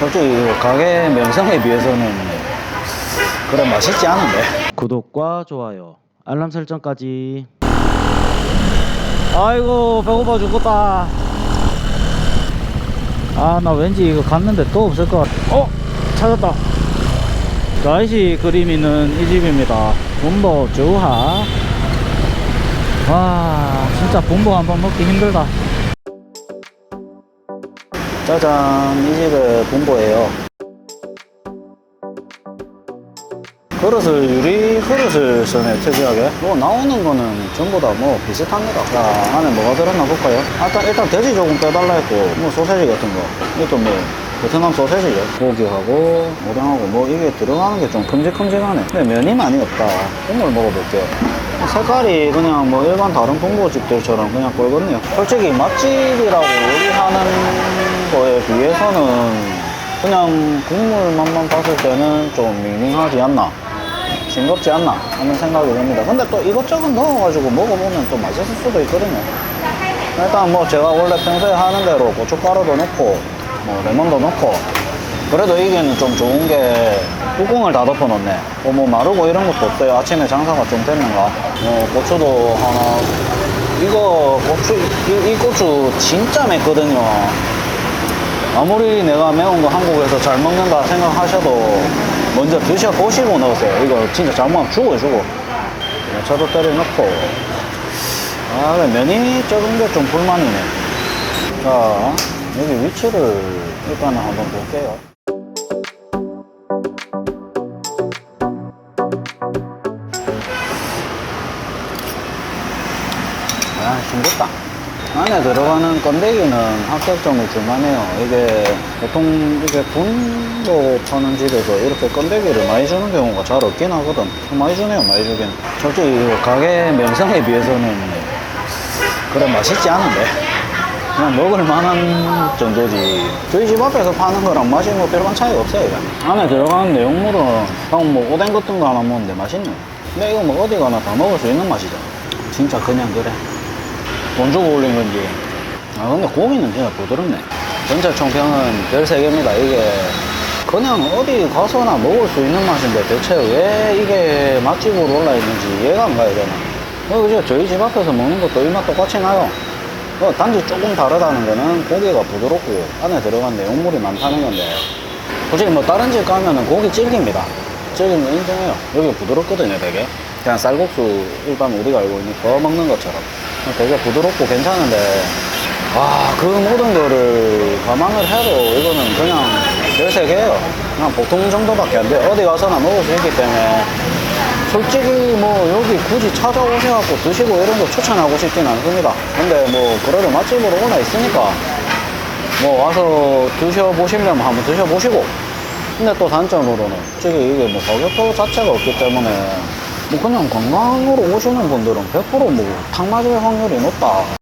솔직히 가게 명성에 비해서는 그래 맛있지 않은데. 구독과 좋아요 알람 설정까지. 아이고 배고파 죽겠다. 아 나 왠지 이거 갔는데 또 없을 것 같아. 어? 찾았다. 자이시 그림 있는 이 집입니다. 분보 주하 와 진짜 분보 한번 먹기 힘들다 짜잔 이 집의 분보예요. 그릇을 유리 그릇을 쓰네 특이하게. 뭐 나오는 거는 전부 다 뭐 비슷합니다. 자 안에 뭐가 들었나 볼까요? 아, 일단, 일단 돼지 조금 빼달라 했고 뭐 소세지 같은 거. 이것도 뭐 베트남 소세지죠 고기하고 오뎅하고 뭐 이게 들어가는 게 좀 큼직큼직하네. 근데 면이 많이 없다. 국물 먹어볼게요. 색깔이 그냥 뭐 일반 다른 분보집들처럼 그냥 꼴같네요. 솔직히 맛집이라고 얘기하는 거에 비해서는 그냥 국물 맛만 봤을 때는 좀 밍밍하지 않나 싱겁지 않나 하는 생각이 듭니다. 근데 또 이것저것 넣어가지고 먹어보면 또 맛있을 수도 있거든요. 일단 뭐 제가 원래 평소에 하는 대로 고춧가루도 넣고 뭐 레몬도 넣고 그래도 이게는 좀 좋은 게 뚜껑을 다 덮어 놓네. 어, 뭐 마르고 이런 것도 없어요. 아침에 장사가 좀 됐는가. 어, 고추도 하나 이거 고추 이, 이 고추 진짜 맵거든요 아무리 내가 매운 거 한국에서 잘 먹는다 생각하셔도 먼저 드셔보시고 넣으세요. 이거 진짜 잘못하면 죽어요, 죽어. 야차도 때려 넣고. 아, 근데 면이 적은 게 좀 불만이네. 자, 여기 위치를 일단은 한번 볼게요. 아, 싱겁다. 안에 들어가는 건더기는 합격점을 줄만해요. 이게 보통 이게 분도 파는 집에서 이렇게 건더기를 많이 주는 경우가 잘 없긴 하거든. 많이 주네요, 많이 주긴. 솔직히 이거 가게 명성에 비해서는 그래 맛있지 않은데. 그냥 먹을 만한 정도지. 저희 집 앞에서 파는 거랑 맛이 뭐 별반 차이가 없어요, 이거. 안에 들어가는 내용물은 형뭐 오뎅 같은 거 하나 먹는데 맛있네. 근데 이거 뭐 어디 가나 다 먹을 수 있는 맛이죠. 진짜 그냥 그래. 돈 주고 올린 건지. 아, 근데 고기는 진짜 부드럽네. 전체 총평은 별 3개입니다. 이게 그냥 어디 가서나 먹을 수 있는 맛인데 대체 왜 이게 맛집으로 올라 있는지 이해가 안 가요, 저는. 어, 그죠? 저희 집 앞에서 먹는 것도 이 맛 똑같이 나요. 어, 단지 조금 다르다는 거는 고기가 부드럽고 안에 들어간 내용물이 많다는 건데. 솔직히 뭐 다른 집 가면은 고기 질깁니다. 질긴 거 인정해요. 여기 부드럽거든요, 되게. 그냥 쌀국수 일반 우리가 알고 있는 거 먹는 것처럼. 되게 부드럽고 괜찮은데, 와, 그 모든 거를 감안을 해도 이거는 그냥 13개예요. 그냥 보통 정도밖에 안 돼요. 어디 가서나 먹을 수 있기 때문에. 솔직히 뭐 여기 굳이 찾아오셔갖고 드시고 이런 거 추천하고 싶진 않습니다. 근데 뭐 그래도 맛집으로 올라 있으니까 뭐 와서 드셔보시려면 한번 드셔보시고 근데 또 단점으로는 솔직히 이게 뭐 가격표 자체가 없기 때문에 뭐 그냥 관광으로 오시는 분들은 100%뭐 탕 맞을 확률이 높다